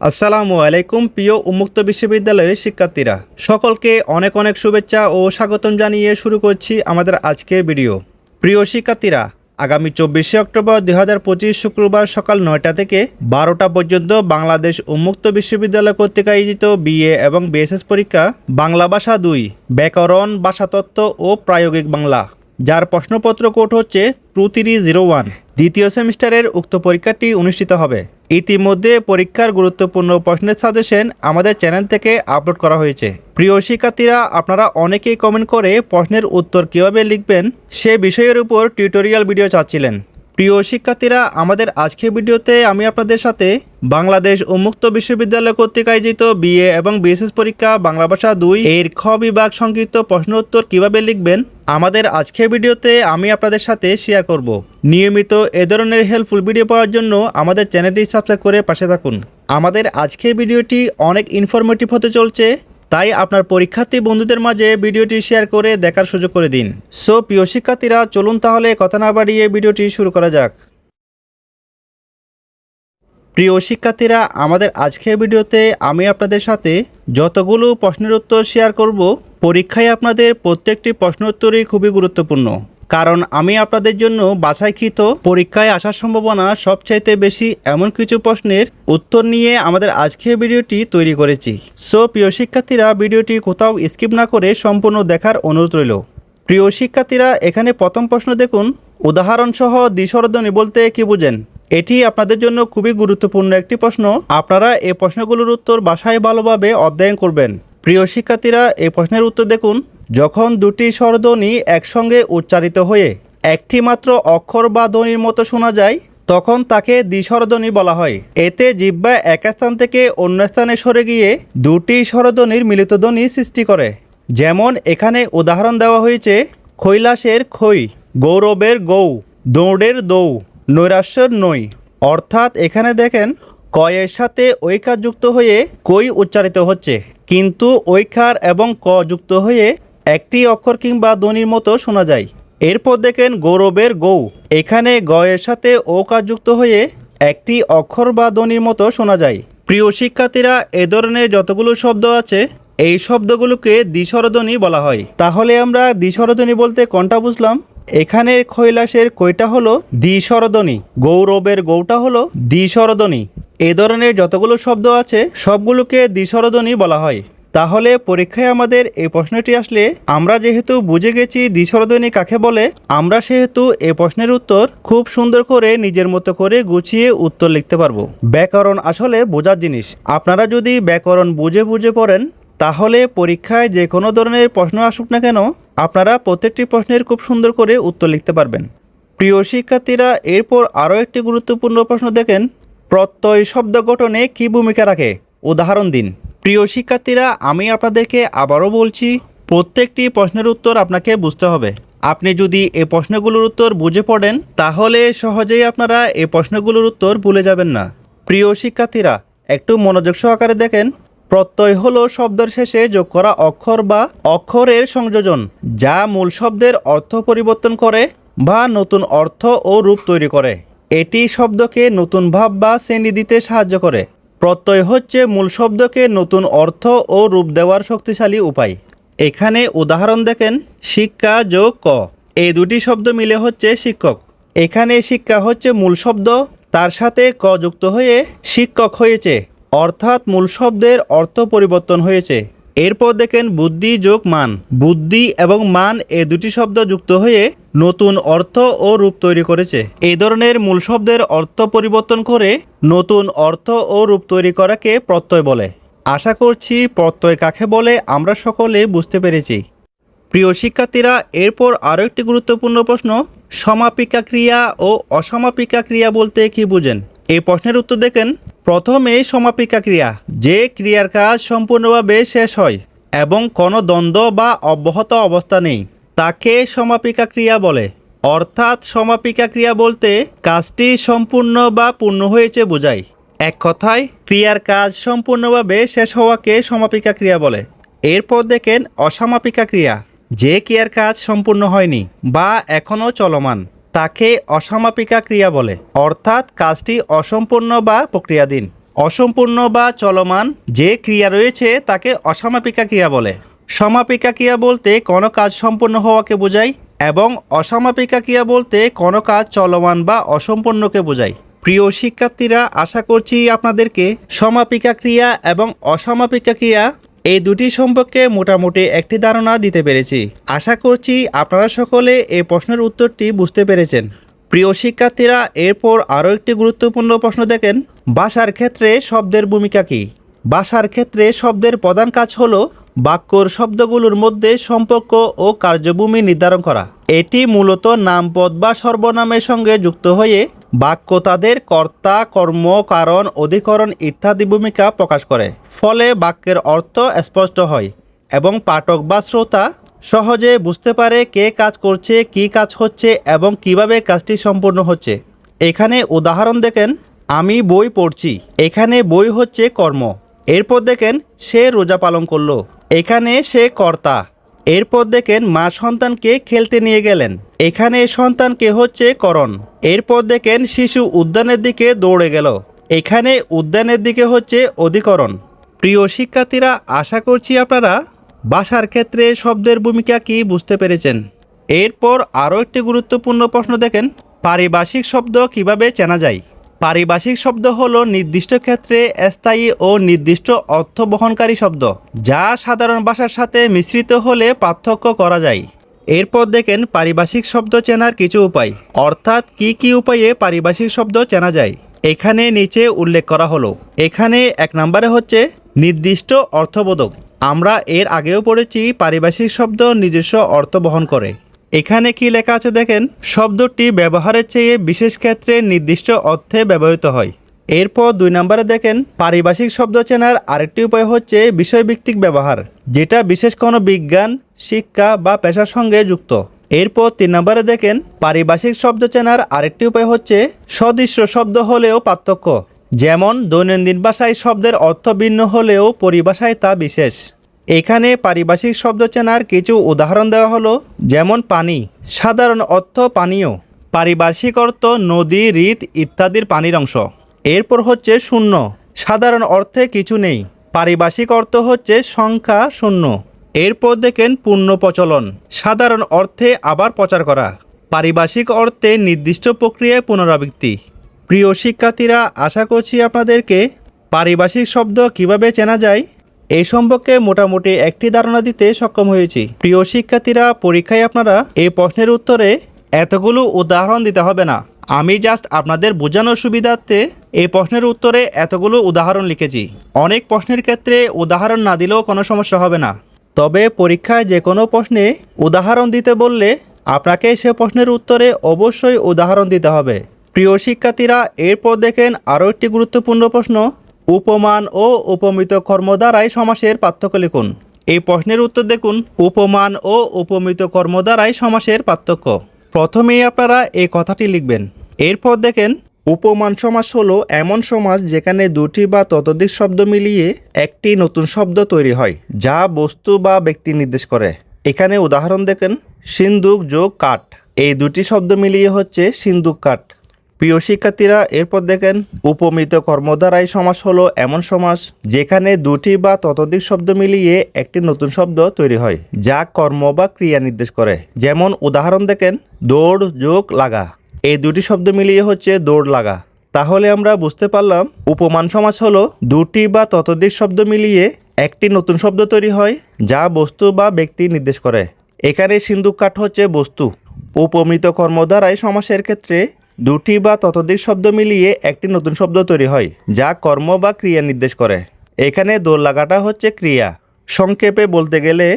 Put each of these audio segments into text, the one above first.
আসসালামু আলাইকুম, প্রিয় উন্মুক্ত বিশ্ববিদ্যালয়ের শিক্ষার্থীরা। সকলকে অনেক অনেক শুভেচ্ছা ও স্বাগতম জানিয়ে শুরু করছি আমাদের আজকের ভিডিও। প্রিয় শিক্ষার্থীরা, আগামী চব্বিশে অক্টোবর দুই হাজার পঁচিশ শুক্রবার সকাল নয়টা থেকে বারোটা পর্যন্ত বাংলাদেশ উন্মুক্ত বিশ্ববিদ্যালয় কর্তৃক আয়োজিত বিএ এবং বিএসএস পরীক্ষা বাংলা ভাষা দুই, ব্যাকরণ, ভাষাতত্ত্ব ও প্রায়োগিক বাংলা। যার প্রশ্নপত্র কোড হচ্ছে টু থ্রি জিরো ওয়ান। দ্বিতীয় সেমিস্টারের উক্ত পরীক্ষাটি অনুষ্ঠিত হবে। ইতিমধ্যে পরীক্ষার গুরুত্বপূর্ণ প্রশ্নের সাজেশন আমাদের চ্যানেল থেকে আপলোড করা হয়েছে। প্রিয় শিক্ষার্থীরা, আপনারা অনেকেই কমেন্ট করে প্রশ্নের উত্তর কীভাবে লিখবেন সে বিষয়ের উপর টিউটোরিয়াল ভিডিও চাচ্ছিলেন। প্রিয় শিক্ষার্থীরা, আমাদের আজকের ভিডিওতে আমি আপনাদের সাথে বাংলাদেশ উন্মুক্ত বিশ্ববিদ্যালয় কর্তৃক আয়োজিত বিএ এবং বিএসএস পরীক্ষা বাংলা ভাষা দুই এর খ বিভাগ সংক্ষিপ্ত প্রশ্ন উত্তর কীভাবে লিখবেন আমাদের আজকের ভিডিওতে আমি আপনাদের সাথে শেয়ার করব। নিয়মিত এ ধরনের হেল্পফুল ভিডিও পাওয়ার জন্য আমাদের চ্যানেলটি সাবস্ক্রাইব করে পাশে থাকুন। আমাদের আজকের ভিডিওটি অনেক ইনফরমেটিভ হতে চলছে। তাই আপনার পরীক্ষার্থী বন্ধুদের মাঝে ভিডিওটি শেয়ার করে দেখার সুযোগ করে দিন। সো, প্রিয় শিক্ষার্থীরা, চলুন তাহলে কথা না বাড়িয়ে ভিডিওটি শুরু করা যাক। প্রিয় শিক্ষার্থীরা, আমাদের আজকের ভিডিওতে আমি আপনাদের সাথে যতগুলো প্রশ্নের উত্তর শেয়ার করব, পরীক্ষায় আপনাদের প্রত্যেকটি প্রশ্ন উত্তরই খুবই গুরুত্বপূর্ণ। কারণ আমি আপনাদের জন্য বাছাইকৃত পরীক্ষায় আসার সম্ভাবনা সবচাইতে বেশি এমন কিছু প্রশ্নের উত্তর নিয়ে আমাদের আজকের ভিডিওটি তৈরি করেছি। সো, প্রিয় শিক্ষার্থীরা, ভিডিওটি কোথাও স্কিপ না করে সম্পূর্ণ দেখার অনুরোধ রইল। প্রিয় শিক্ষার্থীরা, এখানে প্রথম প্রশ্ন দেখুন। উদাহরণসহ দ্বিশরধ্বনি বলতে কি বুঝেন? এটি আপনাদের জন্য খুবই গুরুত্বপূর্ণ একটি প্রশ্ন। আপনারা এই প্রশ্নগুলোর উত্তর বাসায় ভালোভাবে অধ্যয়ন করবেন। প্রিয় শিক্ষার্থীরা এই প্রশ্নের উত্তর দেখুন। যখন দুটি স্বরধ্বনি একসঙ্গে উচ্চারিত হয়ে একটি মাত্র অক্ষর বা ধ্বনির মতো শোনা যায়, তখন তাকে দ্বিস্বরধ্বনি বলা হয়। এতে জিব্বা এক স্থান থেকে অন্য স্থানে সরে গিয়ে দুটি স্বরধ্বনির মিলিত ধ্বনি সৃষ্টি করে। যেমন এখানে উদাহরণ দেওয়া হয়েছে, কৈলাসের খৈ গৌরবের গৌ, দৌড়ের দৌ, নৈরাশ্যের নৈ। অর্থাৎ এখানে দেখেন, কয়ের সাথে ঐকার যুক্ত হয়ে কই উচ্চারিত হচ্ছে। কিন্তু ঐকার এবং ক যুক্ত হয়ে একটি অক্ষর কিংবা ধ্বনির মতো শোনা যায়। এরপর দেখেন গৌরবের গৌ। এখানে গ এর সাথে ওকার যুক্ত হয়ে একটি অক্ষর বা ধ্বনির মতো শোনা যায়। প্রিয় শিক্ষার্থীরা, এ ধরনের যতগুলো শব্দ আছে, এই শব্দগুলোকে দ্বিস্বরধ্বনি বলা হয়। তাহলে আমরা দ্বিস্বরধ্বনি বলতে কোনটা বুঝলাম? এখানে কৈলাসের কইটা হলো দ্বিস্বরধ্বনি, গৌরবের গৌটা হলো দ্বিস্বরধ্বনি। এ ধরনের যতগুলো শব্দ আছে, সবগুলোকে দ্বিস্বরধ্বনি বলা হয়। তাহলে পরীক্ষায় আমাদের এই প্রশ্নটি আসলে, আমরা যেহেতু বুঝে গেছি দ্বিস্বরধ্বনি কাকে বলে, আমরা সেহেতু এই প্রশ্নের উত্তর খুব সুন্দর করে নিজের মতো করে গুছিয়ে উত্তর লিখতে পারব। ব্যাকরণ আসলে বোঝার জিনিস। আপনারা যদি ব্যাকরণ বুঝে বুঝে পড়েন, তাহলে পরীক্ষায় যে কোনো ধরনের প্রশ্ন আসুক না কেন, আপনারা প্রত্যেকটি প্রশ্নের খুব সুন্দর করে উত্তর লিখতে পারবেন। প্রিয় শিক্ষার্থীরা, এরপর আরও একটি গুরুত্বপূর্ণ প্রশ্ন দেখেন। প্রত্যয় শব্দ গঠনে কী ভূমিকা রাখে? উদাহরণ দিন। প্রিয় শিক্ষার্থীরা, আমি আপনাদেরকে আবারও বলছি, প্রত্যেকটি প্রশ্নের উত্তর আপনাকে বুঝতে হবে। আপনি যদি এই প্রশ্নগুলোর উত্তর বুঝে পড়েন, তাহলে সহজেই আপনারা এই প্রশ্নগুলোর উত্তর ভুলে যাবেন না। প্রিয় শিক্ষার্থীরা, একটু মনোযোগ সহকারে দেখেন। প্রত্যয় হলো শব্দের শেষে যোগ করা অক্ষর বা অক্ষরের সংযোজন, যা মূল শব্দের অর্থ পরিবর্তন করে বা নতুন অর্থ ও রূপ তৈরি করে। এটি শব্দকে নতুন ভাব বা শ্রেণি দিতে সাহায্য করে। প্রত্যয় হচ্ছে মূল শব্দকে নতুন অর্থ ও রূপ দেওয়ার শক্তিশালী উপায়। এখানে উদাহরণ দেখেন, শিক্ষা যোগ ক। এই দুটি শব্দ মিলে হচ্ছে শিক্ষক। এখানে শিক্ষা হচ্ছে মূল শব্দ, তার সাথে ক যুক্ত হয়ে শিক্ষক হয়েছে, অর্থাৎ মূল শব্দের অর্থ পরিবর্তন হয়েছে। এরপর দেখেন বুদ্ধি যোগ মান। বুদ্ধি এবং মান এ দুটি শব্দ যুক্ত হয়ে নতুন অর্থ ও রূপ তৈরি করেছে। এই ধরনের মূল শব্দের অর্থ পরিবর্তন করে নতুন অর্থ ও রূপ তৈরি করাকে প্রত্যয় বলে। আশা করছি প্রত্যয় কাকে বলে আমরা সকলে বুঝতে পেরেছি। প্রিয় শিক্ষার্থীরা, এরপর আরও একটি গুরুত্বপূর্ণ প্রশ্ন, সমাপিকা ক্রিয়া ও অসমাপিকা ক্রিয়া বলতে কি বুঝেন? এই প্রশ্নের উত্তর দেখেন প্রথমে সমাপিকা ক্রিয়া, যে ক্রিয়ার কাজ সম্পূর্ণভাবে শেষ হয় এবং কোনো দ্বন্দ্ব বা অব্যাহত অবস্থা নেই, তাকে সমাপিকা ক্রিয়া বলে। অর্থাৎ সমাপিকা ক্রিয়া বলতে কাজটি সম্পূর্ণ বা পূর্ণ হয়েছে বোঝায়। এক কথায়, ক্রিয়ার কাজ সম্পূর্ণভাবে শেষ হওয়াকে সমাপিকা ক্রিয়া বলে। এরপর দেখেন, অসমাপিকা ক্রিয়া, যে ক্রিয়ার কাজ সম্পূর্ণ হয়নি বা এখনও চলমান। তাকে অসমাপিকা ক্রিয়া বলে। অর্থাৎ কাজটি অসম্পূর্ণ বা প্রক্রিয়াধীন। অসম্পূর্ণ বা চলমান যে ক্রিয়া রয়েছে তাকে অসমাপিকা ক্রিয়া বলে। সমাপিকা ক্রিয়া বলতে কোনো কাজ সম্পূর্ণ হওয়াকে বোঝায় এবং অসমাপিকা ক্রিয়া বলতে কোনো কাজ চলমান বা অসম্পূর্ণকে বোঝায়। প্রিয় শিক্ষার্থীরা, আশা করছি আপনাদেরকে সমাপিকা ক্রিয়া এবং অসমাপিকা ক্রিয়া এই দুটি সম্পর্কে মোটামুটি একটি ধারণা দিতে পেরেছি। আশা করছি আপনারা সকলে এই প্রশ্নের উত্তরটি বুঝতে পেরেছেন। প্রিয় শিক্ষার্থীরা, এরপর আরও একটি গুরুত্বপূর্ণ প্রশ্ন দেখেন। ভাষার ক্ষেত্রে শব্দের ভূমিকা কী? ভাষার ক্ষেত্রে শব্দের প্রধান কাজ হলো বাক্যর শব্দগুলোর মধ্যে সম্পর্ক ও কার্যভূমি নির্ধারণ করা। এটি মূলত নামপদ বা সর্বনামের সঙ্গে যুক্ত হয়ে বাক্য তাদের কর্তা, কর্ম, কারণ, অধিকরণ ইত্যাদি ভূমিকা প্রকাশ করে। ফলে বাক্যের অর্থ স্পষ্ট হয় এবং পাঠক বা শ্রোতা সহজে বুঝতে পারে কে কাজ করছে, কী কাজ হচ্ছে এবং কীভাবে কাজটি সম্পূর্ণ হচ্ছে। এখানে উদাহরণ দেখেন, আমি বই পড়ছি, এখানে বই হচ্ছে কর্ম। এরপর দেখেন, সে রোজা পালন করল, এখানে সে কর্তা। এরপর দেখেন মা সন্তানকে খেলতে নিয়ে গেলেন। এখানে সন্তানকে হচ্ছে করণ। এরপর দেখেন শিশু উদ্যানের দিকে দৌড়ে গেল। এখানে উদ্যানের দিকে হচ্ছে অধিকরণ। প্রিয় শিক্ষার্থীরা, আশা করছি আপনারা ভাষার ক্ষেত্রে শব্দের ভূমিকা কি বুঝতে পেরেছেন। এরপর আরও একটি গুরুত্বপূর্ণ প্রশ্ন দেখেন, পারিভাষিক শব্দ কীভাবে চেনা যায়? পারিভাষিক শব্দ হল নির্দিষ্ট ক্ষেত্রে স্থায়ী ও নির্দিষ্ট অর্থ বহনকারী শব্দ, যা সাধারণ ভাষার সাথে মিশ্রিত হলে পার্থক্য করা যায়। এরপর দেখেন পারিভাষিক শব্দ চেনার কিছু উপায়, অর্থাৎ কি কি উপায়ে পারিভাষিক শব্দ চেনা যায়। এখানে নিচে উল্লেখ করা হলো, এখানে এক নম্বরে হচ্ছে নির্দিষ্ট অর্থবোধক। আমরা এর আগেও পড়েছি পারিভাষিক শব্দ নিজস্ব অর্থ বহন করে। এখানে কি লেখা আছে দেখেন? শব্দটি ব্যবহারের চেয়ে বিশেষ ক্ষেত্রে নির্দিষ্ট অর্থে ব্যবহৃত হয়। এরপর দুই নম্বরে দেখেন, পারিভাষিক শব্দ চেনার আরেকটি উপায় হচ্ছে বিষয়ভিত্তিক ব্যবহার, যেটা বিশেষ কোনো বিজ্ঞান, শিক্ষা বা পেশার সঙ্গে যুক্ত। এরপর তিন নম্বরে দেখেন, পারিভাষিক শব্দ চেনার আরেকটি উপায় হচ্ছে সদৃশ্য শব্দ হলেও পার্থক্য। যেমন দৈনন্দিন ভাষায় শব্দের অর্থ ভিন্ন হলেও পরিভাষায় তা বিশেষ। এখানে পারিভাষিক শব্দ চেনার কিছু উদাহরণ দেওয়া হলো, যেমন পানি। সাধারণ অর্থ পানীয়। পারিভাষিক অর্থ নদী, হৃদ ইত্যাদির পানির অংশ। এরপর হচ্ছে শূন্য। সাধারণ অর্থে কিছু নেই। পারিভাষিক অর্থ হচ্ছে সংখ্যা শূন্য। এরপর দেখেন পূর্ণ প্রচলন। সাধারণ অর্থে আবার প্রচার করা। পারিভাষিক অর্থে নির্দিষ্ট প্রক্রিয়ায় পুনরাবৃত্তি। প্রিয় শিক্ষার্থীরা, আশা করছি আপনাদেরকে পারিভাষিক শব্দ কীভাবে চেনা যায় এই সম্পর্কে মোটামুটি একটি ধারণা দিতে সক্ষম হয়েছি। প্রিয় শিক্ষার্থীরা, পরীক্ষায় আপনারা এই প্রশ্নের উত্তরে এতগুলো উদাহরণ দিতে হবে না। আমি জাস্ট আপনাদের বোঝানোর সুবিধার্থে এই প্রশ্নের উত্তরে এতগুলো উদাহরণ লিখেছি। অনেক প্রশ্নের ক্ষেত্রে উদাহরণ না দিলেও কোনো সমস্যা হবে না। তবে পরীক্ষায় যে কোনো প্রশ্নে উদাহরণ দিতে বললে আপনাকে সে প্রশ্নের উত্তরে অবশ্যই উদাহরণ দিতে হবে। প্রিয় শিক্ষার্থীরা, এরপর দেখেন আরও একটি গুরুত্বপূর্ণ প্রশ্ন। উপমান ও উপমিত কর্ম দ্বারাই সমাসের পার্থক্য লিখুন। এই প্রশ্নের উত্তর দেখুন, উপমান ও উপমিত কর্ম দ্বারাই সমাসের পার্থক্য। প্রথমেই আপনারা এই কথাটি লিখবেন। এরপর দেখেন, উপমান সমাস হলো এমন সমাস যেখানে দুটি বা ততোধিক শব্দ মিলিয়ে একটি নতুন শব্দ তৈরি হয়, যা বস্তু বা ব্যক্তি নির্দেশ করে। এখানে উদাহরণ দেখেন সিন্দুক যোগ কাঠ। এই দুটি শব্দ মিলিয়ে হচ্ছে সিন্দুক কাঠ। প্রিয় শিক্ষার্থীরা, এরপর দেখেন, উপমিত কর্মদ্বারাই সমাস হলো এমন সমাস যেখানে দুটি বা ততোধিক শব্দ মিলিয়ে একটি নতুন শব্দ তৈরি হয়, যা কর্ম বা ক্রিয়া নির্দেশ করে। যেমন উদাহরণ দেখেন, দৌড়, যোগ, লাগা। এই দুটি শব্দ মিলিয়ে হচ্ছে দৌড়, লাগা। তাহলে আমরা বুঝতে পারলাম, উপমান সমাস হলো দুটি বা ততোধিক শব্দ মিলিয়ে একটি নতুন শব্দ তৈরি হয়, যা বস্তু বা ব্যক্তি নির্দেশ করে। এখানে সিন্দুক কাঠ হচ্ছে বস্তু। উপমিত কর্ম দ্বারাই সমাসের ক্ষেত্রে দুটি বা ততোধিক শব্দ মিলিয়ে একটি নতুন শব্দ তৈরি হয়, যা কর্ম বা ক্রিয়া নির্দেশ করে। এখানে দোল লাগাটা হচ্ছে ক্রিয়া। সংক্ষেপে বলতে গেলে,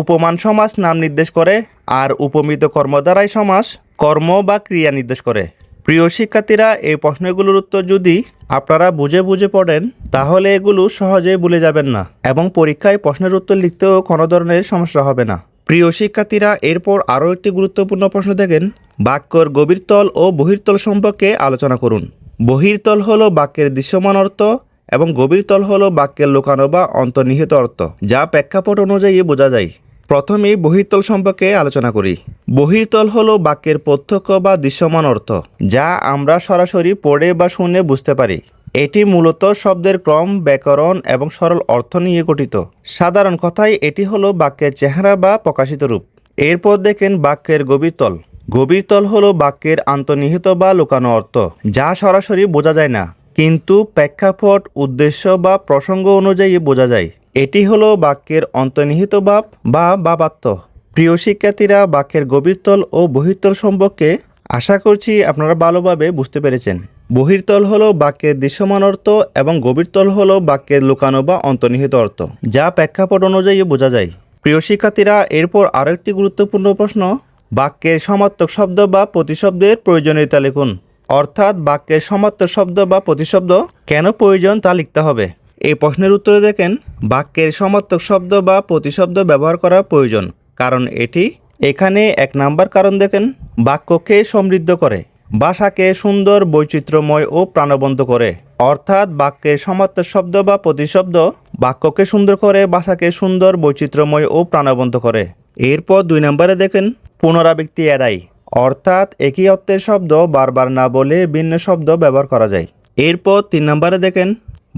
উপমান সমাস নাম নির্দেশ করে, আর উপমিত কর্ম দ্বারাই সমাস কর্ম বা ক্রিয়া নির্দেশ করে। প্রিয় শিক্ষার্থীরা, এই প্রশ্নগুলোর উত্তর যদি আপনারা বুঝে বুঝে পড়েন, তাহলে এগুলো সহজে ভুলে যাবেন না এবং পরীক্ষায় প্রশ্নের উত্তর লিখতেও কোনো ধরনের সমস্যা হবে না। প্রিয় শিক্ষার্থীরা, এরপর আরও একটি গুরুত্বপূর্ণ প্রশ্ন দেখেন। বাক্যর গভীরতল ও বহির্তল সম্পর্কে আলোচনা করুন। বহির্তল হল বাক্যের দৃশ্যমান অর্থ এবং গভীরতল হল বাক্যের লোকানো বা অন্তর্নিহিত অর্থ, যা প্রেক্ষাপট অনুযায়ী বোঝা যায়। প্রথমেই বহির্তল সম্পর্কে আলোচনা করি। বহির্তল হলো বাক্যের প্রত্যক্ষ বা দৃশ্যমান অর্থ, যা আমরা সরাসরি পড়ে বা শুনে বুঝতে পারি। এটি মূলত শব্দের ক্রম, ব্যাকরণ এবং সরল অর্থ নিয়ে গঠিত। সাধারণ কথায় এটি হলো বাক্যের চেহারা বা প্রকাশিত রূপ। এরপর দেখেন বাক্যের গভীরতল। গভীরতল হলো বাক্যের আন্তর্নিহিত বা লুকানো অর্থ, যা সরাসরি বোঝা যায় না। কিন্তু প্রেক্ষাপট, উদ্দেশ্য বা প্রসঙ্গ অনুযায়ী বোঝা যায়। এটি হলো বাক্যের অন্তর্নিহিত ভাব বা বাবাত্ম। প্রিয় শিক্ষার্থীরা, বাক্যের গভীরতল ও বহির্তল সম্পর্কে আশা করছি আপনারা ভালোভাবে বুঝতে পেরেছেন। বহির্তল হলো বাক্যের দৃশ্যমান অর্থ এবং গভীরতল হলো বাক্যের লুকানো বা অন্তর্নিহিত অর্থ, যা প্রেক্ষাপট অনুযায়ী বোঝা যায়। প্রিয় শিক্ষার্থীরা, এরপর আরও একটি গুরুত্বপূর্ণ প্রশ্ন। বাক্যের সমার্থক শব্দ বা প্রতিশব্দের প্রয়োজনীয়তা লিখুন। অর্থাৎ বাক্যের সমার্থক শব্দ বা প্রতিশব্দ কেন প্রয়োজন তা লিখতে হবে। এই প্রশ্নের উত্তরে দেখেন বাক্যের সমার্থক শব্দ বা প্রতিশব্দ ব্যবহার করা প্রয়োজন, কারণ এটি এখানে এক নাম্বার কারণ দেখেন, বাক্যকে সমৃদ্ধ করে, ভাষাকে সুন্দর, বৈচিত্র্যময় ও প্রাণবন্ত করে। অর্থাৎ বাক্যের সমার্থক শব্দ বা প্রতিশব্দ বাক্যকে সুন্দর করে, ভাষাকে সুন্দর, বৈচিত্র্যময় ও প্রাণবন্ত করে। এরপর দুই নম্বরে দেখেন পুনরাবৃত্তি এড়াই। অর্থাৎ একই অর্থের শব্দ বারবার না বলে ভিন্ন শব্দ ব্যবহার করা যায়। এরপর তিন নম্বরে দেখেন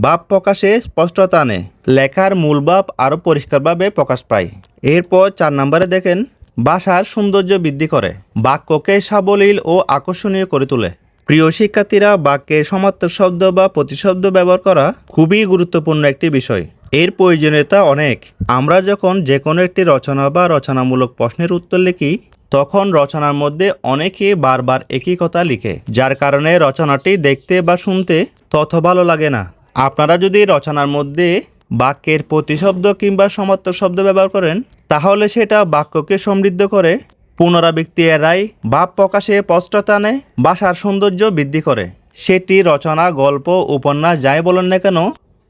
ভাব প্রকাশে স্পষ্টতা আনে, লেখার মূল ভাব আরও পরিষ্কারভাবে প্রকাশ পায়। এরপর চার নম্বরে দেখেন, ভাষার সৌন্দর্য বৃদ্ধি করে, বাক্যকে সাবলীল ও আকর্ষণীয় করে তোলে। প্রিয় শিক্ষার্থীরা, বাক্যে সমার্থক শব্দ বা প্রতিশব্দ ব্যবহার করা খুবই গুরুত্বপূর্ণ একটি বিষয়। এর প্রয়োজনীয়তা অনেক। আমরা যখন যে কোনো একটি রচনা বা রচনামূলক প্রশ্নের উত্তর লিখি, তখন রচনার মধ্যে অনেকে বারবার একই কথা লিখে, যার কারণে রচনাটি দেখতে বা শুনতে তত ভালো লাগে না। আপনারা যদি রচনার মধ্যে বাক্যের প্রতিশব্দ কিংবা সমার্থক শব্দ ব্যবহার করেন, তাহলে সেটা বাক্যকে সমৃদ্ধ করে পুনরাবৃত্তি এড়ায় ভাব প্রকাশে স্পষ্টতা আনে ভাষার সৌন্দর্য বৃদ্ধি করে। সেটি রচনা, গল্প, উপন্যাস যাই বলেন না কেন,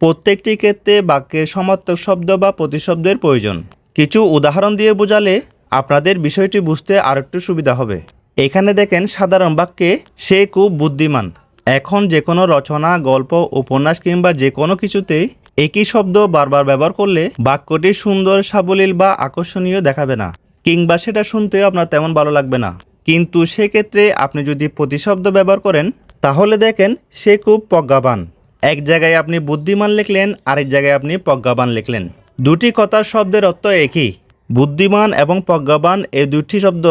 প্রত্যেকটি ক্ষেত্রে বাক্যের সমার্থক শব্দ বা প্রতিশব্দের প্রয়োজন। কিছু উদাহরণ দিয়ে বোঝালে আপনাদের বিষয়টি বুঝতে আরেকটু সুবিধা হবে। এখানে দেখেন সাধারণ বাক্যে, সে খুব বুদ্ধিমান। এখন যে কোনো রচনা, গল্প, উপন্যাস কিংবা যে কোনো কিছুতে একই শব্দ বারবার ব্যবহার করলে বাক্যটি সুন্দর, সাবলীল বা আকর্ষণীয় দেখাবে না। কিংবা সেটা শুনতেও আপনার তেমন ভালো লাগবে না। কিন্তু সেক্ষেত্রে আপনি যদি প্রতিশব্দ ব্যবহার করেন, তাহলে দেখেন সে খুব প্রজ্ঞাবান। এক জায়গায় আপনি বুদ্ধিমান লিখলেন, আরেক জায়গায় আপনি প্রজ্ঞাবান লিখলেন। দুটি কথার শব্দের অর্থ একই। বুদ্ধিমান এবং প্রজ্ঞাবান এই দুটি শব্দ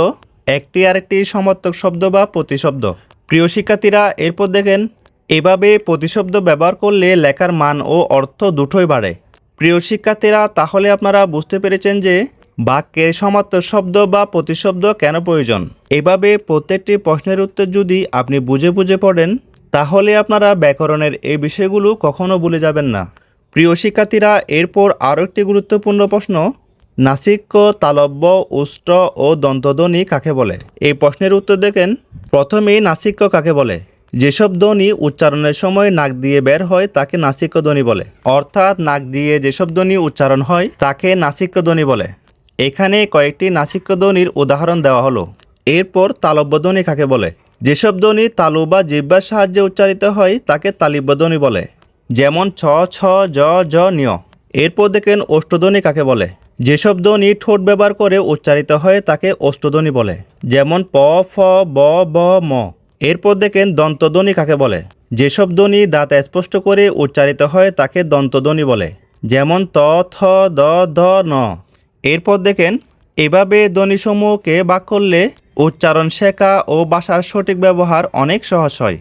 একটি আরেকটি সমর্থক শব্দ বা প্রতিশব্দ। প্রিয় শিক্ষার্থীরা, এরপর দেখেন, এভাবে প্রতিশব্দ ব্যবহার করলে লেখার মান ও অর্থ দুটোই বাড়ে। প্রিয় শিক্ষার্থীরা, তাহলে আপনারা বুঝতে পেরেছেন যে বাক্যের সমার্থক শব্দ বা প্রতিশব্দ কেন প্রয়োজন? এভাবে প্রত্যেকটি প্রশ্নের উত্তর যদি আপনি বুঝে বুঝে পড়েন, তাহলে আপনারা ব্যাকরণের এই বিষয়গুলো কখনো ভুলে যাবেন না। প্রিয় শিক্ষার্থীরা, এরপর আরও একটি গুরুত্বপূর্ণ প্রশ্ন, নাসিক্য, তালব্য উষ্ট ও দন্তধ্বনি কাকে বলে? এই প্রশ্নের উত্তর দেখেন, প্রথমেই নাসিক্য কাকে বলে? যেসব ধ্বনি উচ্চারণের সময় নাক দিয়ে বের হয়, তাকে নাসিক্য ধ্বনি বলে। অর্থাৎ নাক দিয়ে যেসব ধ্বনি উচ্চারণ হয়, তাকে নাসিক্য ধ্বনি বলে। এখানে কয়েকটি নাসিক্য ধ্বনির উদাহরণ দেওয়া হলো। এরপর তালব্য ধ্বনি কাকে বলে? যেসব ধ্বনি তালু বা জিব্বার সাহায্যে উচ্চারিত হয়, তাকে তালিব্য ধ্বনি বলে। যেমন ছ ছ জ জ নিয় এরপর দেখেন অষ্টধ্বনি কাকে বলে? যেসব ধ্বনি ঠোঁট ব্যবহার করে উচ্চারিত হয়, তাকে অষ্টধ্বনি বলে। যেমন প, ফ, ব ব, ম। এরপর দেখেন দন্তধ্বনি কাকে বলে? যেসব ধ্বনি দাঁত স্পষ্ট করে উচ্চারিত হয়, তাকে দন্তধ্বনি বলে। যেমন ত, থ, দ, ধ, ন। এরপর দেখেন, এভাবে ধ্বনিসমূহকে বাক করলে উচ্চারণ শেখা ও ভাষার সঠিক ব্যবহার অনেক সহজ হয়।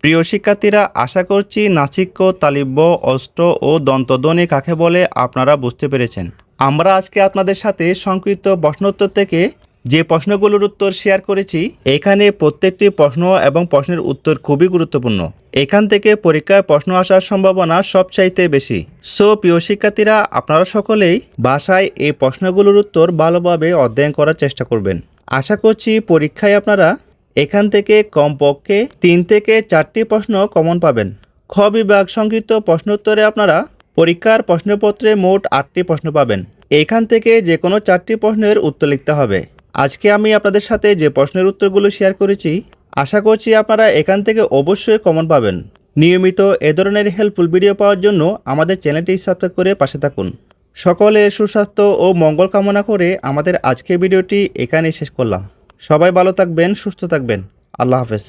প্রিয় শিক্ষার্থীরা, আশা করছি নাসিক্য, তালিব্য, অষ্ট ও দন্তধ্বনি কাকে বলে আপনারা বুঝতে পেরেছেন। আমরা আজকে আপনাদের সাথে সংক্ষিপ্ত প্রশ্নোত্তর থেকে যে প্রশ্নগুলোর উত্তর শেয়ার করেছি, এখানে প্রত্যেকটি প্রশ্ন এবং প্রশ্নের উত্তর খুবই গুরুত্বপূর্ণ। এখান থেকে পরীক্ষায় প্রশ্ন আসার সম্ভাবনা সবচাইতে বেশি। সো প্রিয় শিক্ষার্থীরা, আপনারা সকলেই বাসায় এই প্রশ্নগুলোর উত্তর ভালোভাবে অধ্যয়ন করার চেষ্টা করবেন। আশা করছি পরীক্ষায় আপনারা এখান থেকে কমপক্ষে তিন থেকে চারটি প্রশ্ন কমন পাবেন। খ বিভাগ সংক্ষিপ্ত প্রশ্নোত্তরে আপনারা পরীক্ষার প্রশ্নপত্রে মোট আটটি প্রশ্ন পাবেন। এখান থেকে যে কোনো চারটি প্রশ্নের উত্তর লিখতে হবে। আজকে আমি আপনাদের সাথে যে প্রশ্নের উত্তরগুলো শেয়ার করেছি, আশা করছি আপনারা এখান থেকে অবশ্যই কমন পাবেন। নিয়মিত এ ধরনের হেল্পফুল ভিডিও পাওয়ার জন্য আমাদের চ্যানেলটি সাবস্ক্রাইব করে পাশে থাকুন। সকলে সুস্বাস্থ্য ও মঙ্গল কামনা করে আমাদের আজকের ভিডিওটি এখানেই শেষ করলাম। সবাই ভালো থাকবেন, সুস্থ থাকবেন। আল্লাহ হাফেজ।